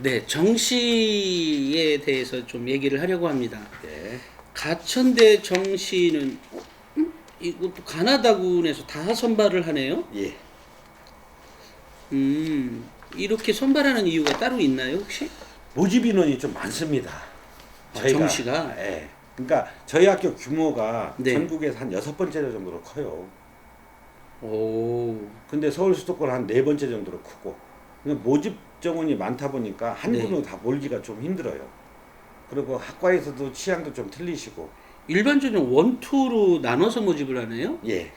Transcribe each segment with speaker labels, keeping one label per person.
Speaker 1: 네, 정시에 대해서 좀 얘기를 하려고 합니다.
Speaker 2: 네.
Speaker 1: 가천대 정시는 어? 음? 이것도 가나다군에서 다 선발을 하네요.
Speaker 2: 예.
Speaker 1: 음, 이렇게 선발하는 이유가 따로 있나요, 혹시?
Speaker 2: 모집 인원이 좀 많습니다.
Speaker 1: 아, 정시가?
Speaker 2: 예. 그러니까 저희 학교 규모가
Speaker 1: 네.
Speaker 2: 전국에서 한 여섯 번째 정도로 커요.
Speaker 1: 오,
Speaker 2: 근데 서울 수도권 한 네 번째 정도로 크고 그러니까 모집 정원이 많다 보니까 한
Speaker 1: 네.
Speaker 2: 군으로 다 몰기가 좀 힘들어요. 그리고 학과에서도 취향도 좀 틀리시고
Speaker 1: 일반적으로 원투로 나눠서 모집을 하네요.
Speaker 2: 예,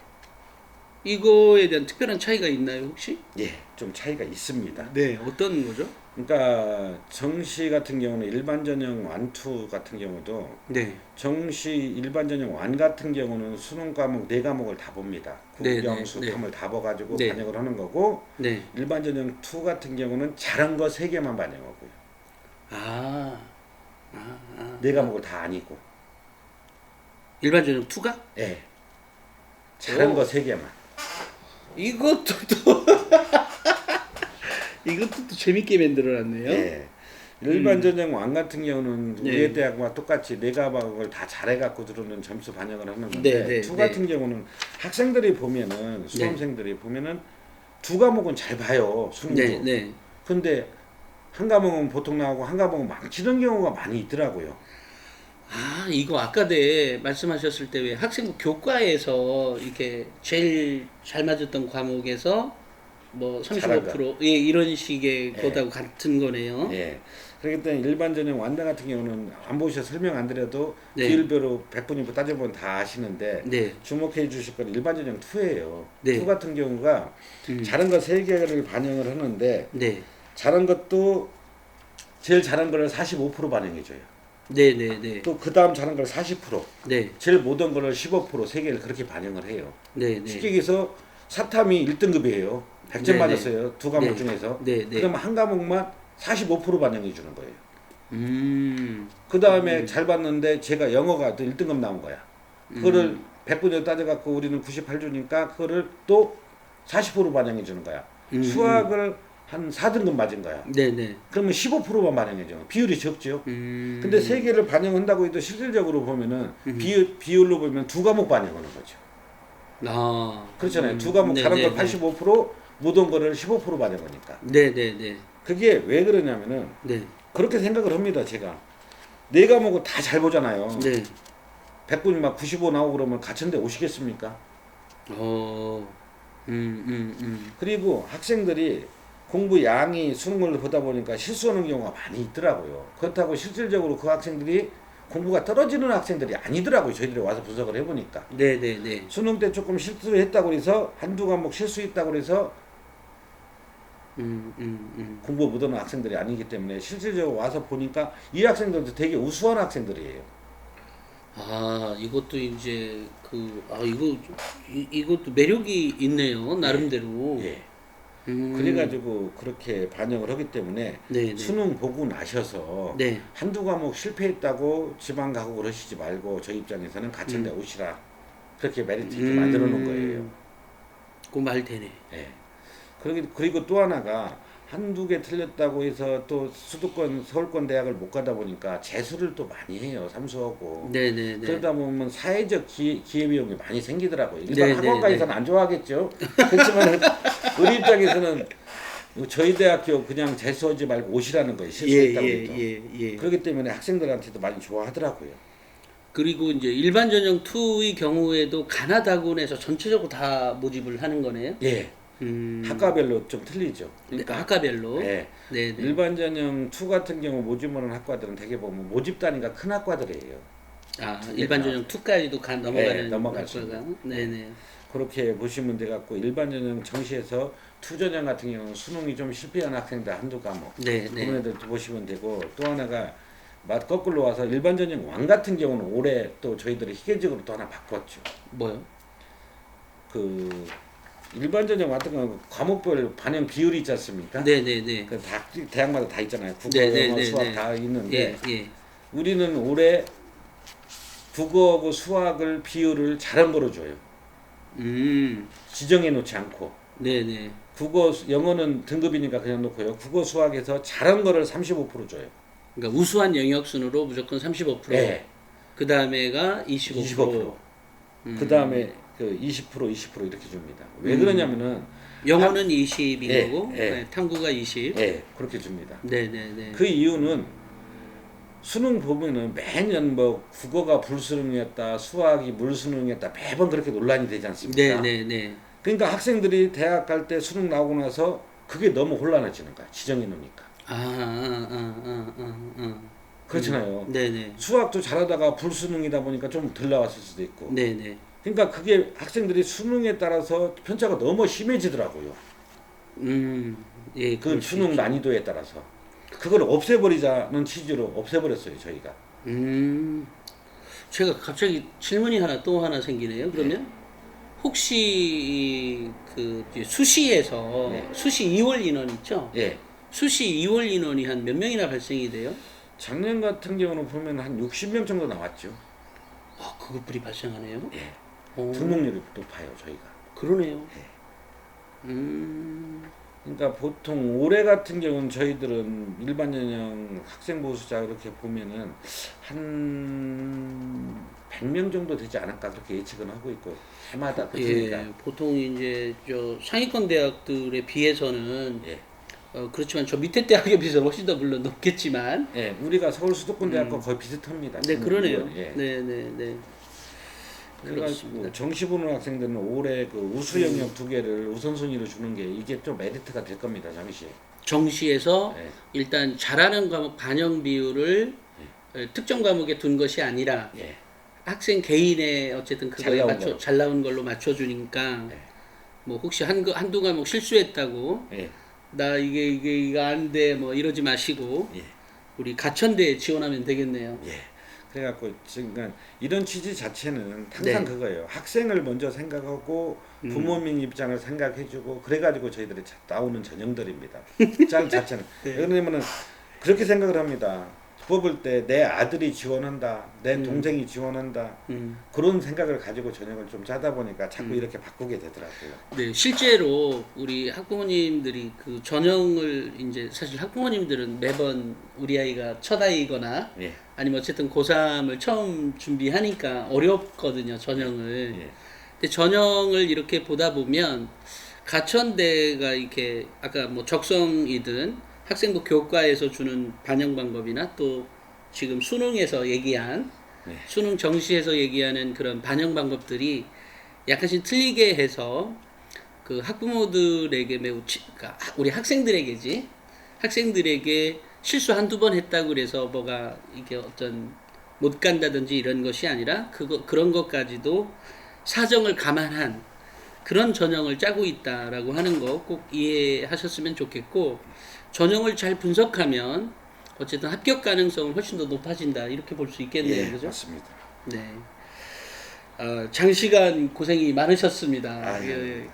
Speaker 1: 이거에 대한 특별한 차이가 있나요, 혹시?
Speaker 2: 예, 좀 차이가 있습니다.
Speaker 1: 네, 어떤 거죠?
Speaker 2: 그러니까 정시 같은 경우는 일반 전형 완투 같은 경우도
Speaker 1: 네,
Speaker 2: 정시 일반 전형 완 같은 경우는 수능 과목 네 과목을 다 봅니다.
Speaker 1: 네,
Speaker 2: 국영
Speaker 1: 네,
Speaker 2: 수탐을 다 봐가지고
Speaker 1: 네.
Speaker 2: 반영을 하는 거고
Speaker 1: 네,
Speaker 2: 일반 전형 투 같은 경우는 잘한 거 세 개만 반영하고요.
Speaker 1: 아, 아, 아.
Speaker 2: 네 과목을 다 아니고,
Speaker 1: 일반 전형 투가?
Speaker 2: 예, 잘한
Speaker 1: 오.
Speaker 2: 거세 개만.
Speaker 1: 이것도 또 이것도 또 재밌게 만들어놨네요.
Speaker 2: 예. 일반 전형 완 같은 경우는
Speaker 1: 네.
Speaker 2: 우리 대학과 똑같이 네 과목을 다 잘해갖고 들어오는 점수 반영을 하는 건데
Speaker 1: 네, 네,
Speaker 2: 투
Speaker 1: 네.
Speaker 2: 같은 경우는 학생들이 보면은 수험생들이 보면은 두 과목은 잘 봐요 수능도.
Speaker 1: 네, 네.
Speaker 2: 근데 한 과목은 보통 나오고 한 과목은 망치는 경우가 많이 있더라고요.
Speaker 1: 아 이거 아까 네 말씀하셨을 때 왜 학생부 교과에서 이렇게 제일 잘 맞았던 과목에서 뭐
Speaker 2: 잘한
Speaker 1: 35%, 예 이런 식의
Speaker 2: 예.
Speaker 1: 거하고 같은 거네요.
Speaker 2: 예. 그렇기 때문에 일반 전형 완다 같은 경우는 안 보셔 설명 안 드려도
Speaker 1: 네.
Speaker 2: 비율별로 100분이 따져보면 다 아시는데
Speaker 1: 네,
Speaker 2: 주목해 주실 건 일반 전형 2예요.
Speaker 1: 네.
Speaker 2: 2 같은 경우가
Speaker 1: 음.
Speaker 2: 잘한 거 3개를 반영을 하는데
Speaker 1: 네,
Speaker 2: 잘한 것도 제일 잘한 거를 45% 반영해 줘요.
Speaker 1: 네, 네, 네,
Speaker 2: 또 그 다음 잘한 걸 40%,
Speaker 1: 네,
Speaker 2: 제일 못한 거를 15%, 세 개를 그렇게 반영을 해요.
Speaker 1: 네,
Speaker 2: 쉽게
Speaker 1: 네,
Speaker 2: 얘기해서 사탐이 1등급이에요. 100점
Speaker 1: 네, 네.
Speaker 2: 맞았어요. 두 과목
Speaker 1: 네.
Speaker 2: 중에서.
Speaker 1: 네, 네.
Speaker 2: 그럼 한 과목만 45% 반영해 주는 거예요.
Speaker 1: 음,
Speaker 2: 그 다음에 잘 봤는데 제가 영어가 또 1등급 나온 거야. 그거를
Speaker 1: 음.
Speaker 2: 100분에 따져갖고 우리는 98주니까 그거를 또 40% 반영해 주는 거야.
Speaker 1: 음,
Speaker 2: 수학을 한 4등급 맞은 거야.
Speaker 1: 네, 네,
Speaker 2: 그러면 15%만 반영해 줘. 비율이 적죠.
Speaker 1: 음,
Speaker 2: 근데 세 개를 반영한다고 해도 실질적으로 보면은
Speaker 1: 음.
Speaker 2: 비율, 비율로 보면 두 과목 반영하는 거죠.
Speaker 1: 아,
Speaker 2: 그렇잖아요.
Speaker 1: 음,
Speaker 2: 두 과목
Speaker 1: 네,
Speaker 2: 다른
Speaker 1: 네,
Speaker 2: 걸 85%, 못온 거를 15% 반영하니까.
Speaker 1: 네, 네, 네,
Speaker 2: 그게 왜 그러냐면은
Speaker 1: 네,
Speaker 2: 그렇게 생각을 합니다. 제가 네 과목을 다 잘 보잖아요.
Speaker 1: 네,
Speaker 2: 100분이 막 95 나오고 그러면 가천대 오시겠습니까?
Speaker 1: 어, 음, 음, 음,
Speaker 2: 그리고 학생들이 공부 양이 수능을 보다 보니까 실수하는 경우가 많이 있더라고요. 그렇다고 실질적으로 그 학생들이 공부가 떨어지는 학생들이 아니더라고요. 저희들이 와서 분석을 해보니까.
Speaker 1: 네, 네, 네,
Speaker 2: 수능 때 조금 실수했다고 해서 한두 과목 실수했다고 해서
Speaker 1: 음, 음, 음.
Speaker 2: 공부 못하는 학생들이 아니기 때문에 실질적으로 와서 보니까 이 학생들도 되게 우수한 학생들이에요.
Speaker 1: 아, 이것도 이제 그, 아, 이거, 이, 이것도 매력이 있네요, 나름대로.
Speaker 2: 예.
Speaker 1: 음,
Speaker 2: 그래가지고 그렇게 반영을 하기 때문에
Speaker 1: 네, 네.
Speaker 2: 수능 보고 나셔서
Speaker 1: 네,
Speaker 2: 한두 과목 실패했다고 지방 가고 그러시지 말고 저희 입장에서는 가천대 오시라 그렇게 메리트 있게
Speaker 1: 음.
Speaker 2: 만들어 놓은 거예요.
Speaker 1: 그 말 되네.
Speaker 2: 예. 그리고 또 하나가 한두 개 틀렸다고 해서 또 수도권 서울권 대학을 못 가다 보니까 재수를 또 많이 해요 삼수하고
Speaker 1: 네, 네, 네.
Speaker 2: 그러다 보면 사회적 기, 기회비용이 많이 생기더라고요. 일반
Speaker 1: 네,
Speaker 2: 학원가에서는 안 좋아하겠죠. 그렇지만 우리 입장에서는 저희 대학교 그냥 재수하지 말고 오시라는 거예요.
Speaker 1: 예,
Speaker 2: 실수했다고
Speaker 1: 예,
Speaker 2: 해도.
Speaker 1: 예, 예.
Speaker 2: 그렇기 때문에 학생들한테도 많이 좋아하더라고요.
Speaker 1: 그리고 이제 일반 전형 2의 경우에도 가나다군에서 전체적으로 다 모집을 하는 거네요.
Speaker 2: 예,
Speaker 1: 음.
Speaker 2: 학과별로 좀 틀리죠.
Speaker 1: 네, 학과별로.
Speaker 2: 예,
Speaker 1: 네, 네.
Speaker 2: 일반 전형 2 같은 경우 모집하는 학과들은 대개 보면 모집 단위가 큰 학과들이에요.
Speaker 1: 아, 일반 전형 2까지도 가, 넘어가는
Speaker 2: 네, 넘어가죠.
Speaker 1: 학과가. 네, 네.
Speaker 2: 그렇게 보시면 돼 갖고 일반 전형 정시에서 투 전형 같은 경우는 수능이 좀 실패한 학생들 한두 과목
Speaker 1: 네, 네.
Speaker 2: 그런 애들 보시면 되고 또 하나가 맛 거꾸로 와서 일반 전형 왕 같은 경우는 올해 또 저희들이 희귀적으로 또 하나 바꿨죠.
Speaker 1: 뭐요?
Speaker 2: 그 일반 전형 같은 경우는 과목별 반영 비율이 있지 않습니까?
Speaker 1: 네, 네, 네.
Speaker 2: 그 다, 대학마다 다 있잖아요. 국어,
Speaker 1: 네, 네,
Speaker 2: 영어,
Speaker 1: 네,
Speaker 2: 수학
Speaker 1: 네.
Speaker 2: 다 있는데
Speaker 1: 예, 예.
Speaker 2: 우리는 올해 국어하고 수학을 비율을 잘한 거로 줘요.
Speaker 1: 음.
Speaker 2: 지정해 놓지 않고
Speaker 1: 네, 네.
Speaker 2: 국어 수- 영어는 등급이니까 그냥 놓고요. 국어 수학에서 잘한 거를 35% 줘요.
Speaker 1: 그러니까 우수한 영역 순으로 무조건 35%.
Speaker 2: 네.
Speaker 1: 그 다음에가 25%.
Speaker 2: 25%.
Speaker 1: 음.
Speaker 2: 그 다음에 그 20% 20% 이렇게 줍니다. 왜 그러냐면은
Speaker 1: 영어는 20인
Speaker 2: 예,
Speaker 1: 거고
Speaker 2: 예.
Speaker 1: 네, 탐구가 20.
Speaker 2: 예 그렇게 줍니다.
Speaker 1: 네, 네, 네.
Speaker 2: 그 이유는 수능 보면은 매년 뭐 국어가 불수능이었다, 수학이 물수능이었다 매번 그렇게 논란이 되지 않습니까?
Speaker 1: 네, 네, 네.
Speaker 2: 그러니까 학생들이 대학 갈 때 수능 나오고 나서 그게 너무 혼란해지는 거야. 지정해 놓으니까.
Speaker 1: 아, 아, 아, 아, 아, 아.
Speaker 2: 그렇잖아요.
Speaker 1: 네, 네.
Speaker 2: 수학도 잘하다가 불수능이다 보니까 좀 덜 나왔을 수도 있고.
Speaker 1: 네, 네.
Speaker 2: 그러니까 그게 학생들이 수능에 따라서 편차가 너무 심해지더라고요.
Speaker 1: 음. 예, 그수
Speaker 2: 수능. 난이도에 따라서. 그걸 없애버리자는 취지로 없애버렸어요, 저희가.
Speaker 1: 음. 제가 갑자기 질문이 하나 또 하나 생기네요. 그러면 혹시 이그 수시에서
Speaker 2: 네.
Speaker 1: 수시 2월 인원 있죠?
Speaker 2: 예.
Speaker 1: 수시 2월 인원이 한 몇 명이나 발생이 돼요?
Speaker 2: 작년 같은 경우는 보면 한 60명 정도 나왔죠.
Speaker 1: 아, 그것들이 발생하네요.
Speaker 2: 예.
Speaker 1: 오,
Speaker 2: 등록률이 높아요, 저희가.
Speaker 1: 그러네요.
Speaker 2: 네.
Speaker 1: 음.
Speaker 2: 그러니까 보통 올해 같은 경우는 저희들은 일반 전형 학생 보수자 이렇게 보면은 한 100명 정도 되지 않을까 그렇게 예측은 하고 있고 해마다 그러니까
Speaker 1: 예, 보통 이제 저 상위권 대학들에 비해서는
Speaker 2: 예.
Speaker 1: 어, 그렇지만 저 밑에 대학에 비해서 훨씬 더 물론 높겠지만
Speaker 2: 예, 우리가 서울 수도권 대학과 거의 비슷합니다.
Speaker 1: 네 그러네요.
Speaker 2: 예.
Speaker 1: 네, 네, 네.
Speaker 2: 그래가지고
Speaker 1: 그렇습니다.
Speaker 2: 정시 보는 학생들은 올해 그 우수 영역 두 개를 우선순위로 주는 게 이게 좀 메리트가 될 겁니다. 정시.
Speaker 1: 정시에서
Speaker 2: 예.
Speaker 1: 일단 잘하는 과목 반영 비율을 어, 특정 과목에 둔 것이 아니라
Speaker 2: 예.
Speaker 1: 학생 개인의 어쨌든
Speaker 2: 잘
Speaker 1: 그거에
Speaker 2: 나온
Speaker 1: 맞춰. 잘 나온 걸로 맞춰주니까
Speaker 2: 네.
Speaker 1: 뭐 혹시 한 거- 한두 과목 실수했다고
Speaker 2: 예.
Speaker 1: 나 이게 이게 이거 안 돼 뭐 이러지 마시고
Speaker 2: 예.
Speaker 1: 우리 가천대에 지원하면 되겠네요.
Speaker 2: 예. 그래갖고 지금 그러니까 이런 취지 자체는 항상
Speaker 1: 네.
Speaker 2: 그거예요. 학생을 먼저 생각하고
Speaker 1: 음.
Speaker 2: 부모님 입장을 생각해주고 그래가지고 저희들이 자- 나오는 전형들입니다. 짤 자체는
Speaker 1: 네.
Speaker 2: 왜냐면은 그렇게 생각을 합니다. 뽑을 때 내 아들이 지원한다, 내
Speaker 1: 음.
Speaker 2: 동생이 지원한다
Speaker 1: 음.
Speaker 2: 그런 생각을 가지고 전형을 좀 짜다 보니까 자꾸
Speaker 1: 음.
Speaker 2: 이렇게 바꾸게 되더라고요.
Speaker 1: 네, 실제로 우리 학부모님들이 그 전형을 이제 사실 학부모님들은 매번 우리 아이가 첫 아이거나
Speaker 2: 예.
Speaker 1: 아니면 어쨌든 고3을 처음 준비하니까 어렵거든요, 전형을.
Speaker 2: 예.
Speaker 1: 근데 전형을 이렇게 보다 보면 가천대가 이렇게 아까 뭐 적성이든 학생부 교과에서 주는 반영 방법이나 또 지금 수능에서 얘기한
Speaker 2: 네.
Speaker 1: 수능 정시에서 얘기하는 그런 반영 방법들이 약간씩 틀리게 해서 그 학부모들에게 매우 치- 그러니까 우리 학생들에게지 학생들에게 실수 한두 번 했다고 그래서 뭐가 이게 어떤 못 간다든지 이런 것이 아니라 그거 그런 것까지도 사정을 감안한 그런 전형을 짜고 있다라고 하는 거 꼭 이해하셨으면 좋겠고 전형을 잘 분석하면 어쨌든 합격 가능성은 훨씬 더 높아진다 이렇게 볼 수 있겠네요,
Speaker 2: 예,
Speaker 1: 그죠?
Speaker 2: 맞습니다.
Speaker 1: 네. 어, 장시간 고생이 많으셨습니다.
Speaker 2: 아, 예.
Speaker 1: 예.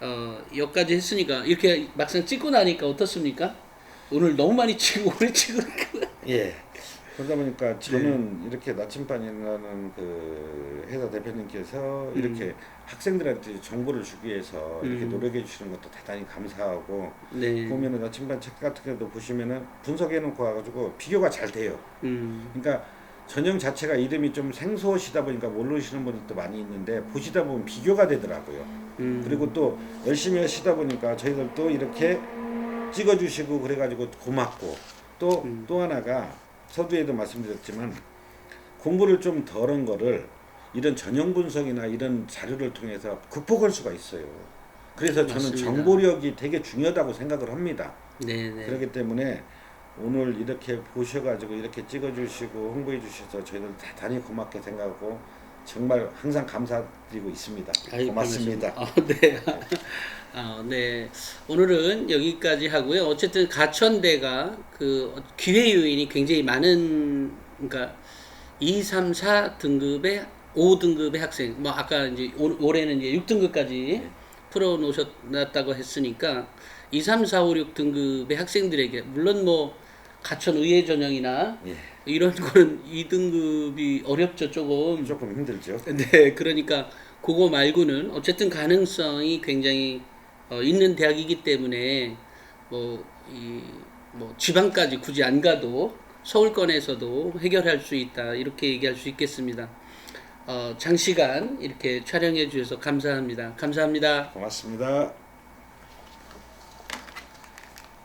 Speaker 1: 어, 여기까지 했으니까 이렇게 막상 찍고 나니까 어떻습니까? 오늘 너무 많이 치고 오래 치고
Speaker 2: 예. 그러다 보니까 저는
Speaker 1: 네.
Speaker 2: 이렇게 나침반이라는 그 회사 대표님께서
Speaker 1: 음.
Speaker 2: 이렇게 학생들한테 정보를 주기 위해서 이렇게
Speaker 1: 음.
Speaker 2: 노력해 주시는 것도 대단히 감사하고
Speaker 1: 네.
Speaker 2: 보면은 나침반 책 같은 것도 보시면은 분석해 놓고 와가지고 비교가 잘 돼요.
Speaker 1: 음.
Speaker 2: 그러니까 전형 자체가 이름이 좀 생소하시다 보니까 모르시는 분들도 많이 있는데 보시다 보면 비교가 되더라고요.
Speaker 1: 음.
Speaker 2: 그리고 또 열심히 하시다 보니까 저희들도 이렇게 찍어주시고 그래가지고 고맙고 또또
Speaker 1: 음.
Speaker 2: 하나가 서두에도 말씀드렸지만 공부를 좀 덜한 거를 이런 전형 분석이나 이런 자료를 통해서 극복할 수가 있어요. 그래서 저는
Speaker 1: 맞습니다.
Speaker 2: 정보력이 되게 중요하다고 생각을 합니다.
Speaker 1: 네, 네.
Speaker 2: 그렇기 때문에 오늘 이렇게 보셔가지고 이렇게 찍어주시고 홍보해 주셔서 저희들 대단히 고맙게 생각하고 정말 항상 감사드리고 있습니다.
Speaker 1: 아이,
Speaker 2: 고맙습니다.
Speaker 1: 아, 네. 아, 네. 오늘은 여기까지 하고요. 어쨌든 가천대가 그 기회 요인이 굉장히 많은 그러니까 2, 3, 4 등급의 5등급의 학생. 뭐 아까 이제 올- 올해는 이제 6등급까지
Speaker 2: 네.
Speaker 1: 풀어 놓으셨다고 했으니까 2, 3, 4, 5, 6 등급의 학생들에게 물론 뭐 가천 의예 전형이나
Speaker 2: 예,
Speaker 1: 이런 거는 2등급이 어렵죠, 조금.
Speaker 2: 조금 힘들죠.
Speaker 1: 네, 그러니까 그거 말고는 어쨌든 가능성이 굉장히 어, 있는 대학이기 때문에 뭐 이 뭐 지방까지 굳이 안 가도 서울권에서도 해결할 수 있다 이렇게 얘기할 수 있겠습니다. 어, 장시간 이렇게 촬영해 주셔서 감사합니다. 감사합니다.
Speaker 2: 고맙습니다.